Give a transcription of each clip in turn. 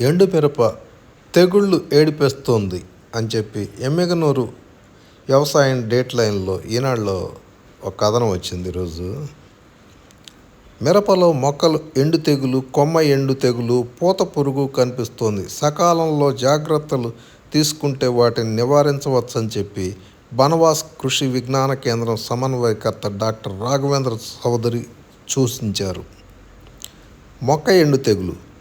ఎండుమిరప తెగుళ్ళు ఏడిపేస్తోంది అని చెప్పి ఎమ్మెగనూరు వ్యవసాయం డేట్ లైన్లో ఈనాడులో ఒక కథనం వచ్చింది ఈరోజు. మిరపలో మొక్కలు ఎండు తెగులు కొమ్మ ఎండు తెగులు పూత పురుగు కనిపిస్తోంది. సకాలంలో జాగ్రత్తలు తీసుకుంటే వాటిని నివారించవచ్చని చెప్పి బనవాస్ కృషి విజ్ఞాన కేంద్రం సమన్వయకర్త డాక్టర్ రాఘవేంద్ర చౌదరి సూచించారు. మొక్క ఎండు తెగులు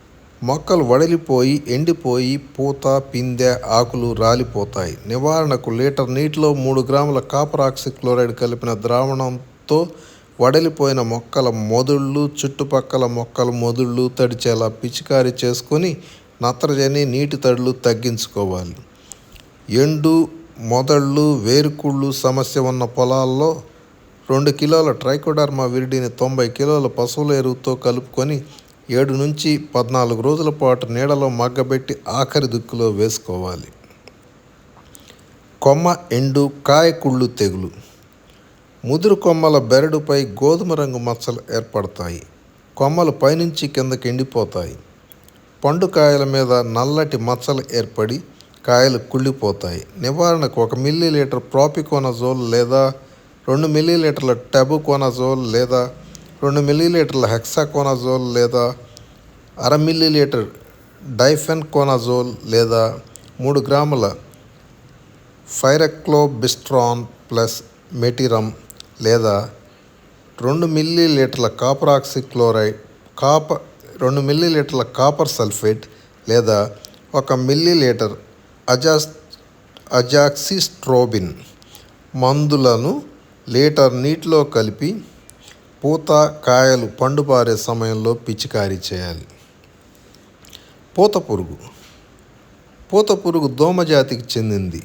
మొక్కలు వడిలిపోయి ఎండిపోయి పూత పిందె ఆకులు రాలిపోతాయి. నివారణకు లీటర్ నీటిలో మూడు గ్రాముల కాపర్ ఆక్సిక్లోరైడ్ కలిపిన ద్రావణంతో వడలిపోయిన మొక్కల మొదుళ్ళు చుట్టుపక్కల మొక్కల మొదుళ్ళు తడిచేలా పిచికారీ చేసుకొని నత్రజని నీటి తడులు తగ్గించుకోవాలి. ఎండు మొదళ్ళు వేరుకుళ్ళు సమస్య ఉన్న పొలాల్లో రెండు కిలోల ట్రైకోడర్మా విరిడిని తొంభై కిలోల పశువుల ఎరువుతో కలుపుకొని ఏడు నుంచి పద్నాలుగు రోజుల పాటు నీడలో మగ్గబెట్టి ఆఖరి దుక్కులో వేసుకోవాలి. కొమ్మ ఎండు కాయ కుళ్ళు తెగులు. ముదురు కొమ్మల బెరడుపై గోధుమ రంగు మచ్చలు ఏర్పడతాయి. కొమ్మలు పైనుంచి కిందకి ఎండిపోతాయి. పండు కాయల మీద నల్లటి మచ్చలు ఏర్పడి కాయలు కుళ్ళిపోతాయి. నివారణకు ఒక మిల్లీ లీటర్ ప్రాపికోనజోల్ లేదా రెండు మిల్లీ లీటర్ల టెబుకోనజోల్ లేదా రెండు మిల్లీలీటర్ల హెక్సాకోనజోల్ లేదా అర మిల్లీ లీటర్ డైఫెన్కోనజోల్ లేదా మూడు గ్రాముల ఫైరక్లోబిస్ట్రాన్ ప్లస్ మెటిరమ్ లేదా రెండు మిల్లీ లీటర్ల కాపర్ ఆక్సిక్లోరైడ్ కాపర్ రెండు మిల్లీలీటర్ల కాపర్ సల్ఫేట్ లేదా ఒక మిల్లీ లీటర్ అజాస్ అజాక్సిస్ట్రోబిన్ మందులను లీటర్ నీటిలో కలిపి పూత కాయలు పండుపారే సమయంలో పిచికారీ చేయాలి. పూత పురుగు. పూత పురుగు దోమ జాతికి చెందింది.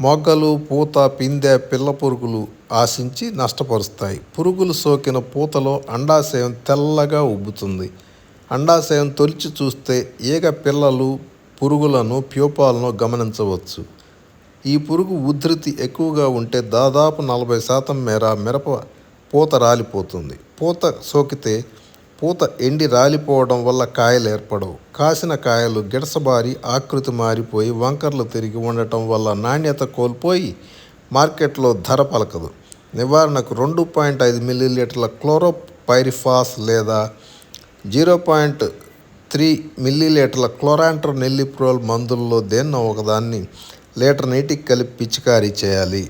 మొగ్గలు పూత పిందె పిల్ల పురుగులు ఆశించి నష్టపరుస్తాయి. పురుగులు సోకిన పూతలో అండాశయం తెల్లగా ఉబ్బుతుంది. అండాశయం తొలిచి చూస్తే ఈగ పిల్లలు పురుగులను ప్యూపాలను గమనించవచ్చు. ఈ పురుగు ఉధృతి ఎక్కువగా ఉంటే దాదాపు నలభై శాతం మేర మిరప పూత రాలిపోతుంది. పూత సోకితే పూత ఎండి రాలిపోవడం వల్ల కాయలు ఏర్పడవు. కాసిన కాయలు గిడసబారి ఆకృతి మారిపోయి వంకర్లు తిరిగి ఉండటం వల్ల నాణ్యత కోల్పోయి మార్కెట్లో ధర పలకదు. నివారణకు రెండు పాయింట్ ఐదు మిల్లీలీటర్ల క్లోరోపైరిఫాస్ లేదా జీరో పాయింట్ త్రీ మిల్లీలీటర్ల క్లోరాంట్రో నెల్లిప్రోల్ మందుల్లో దేన్నో ఒకదాన్ని లీటర్ నీటికి కలిపి పిచికారీ చేయాలి.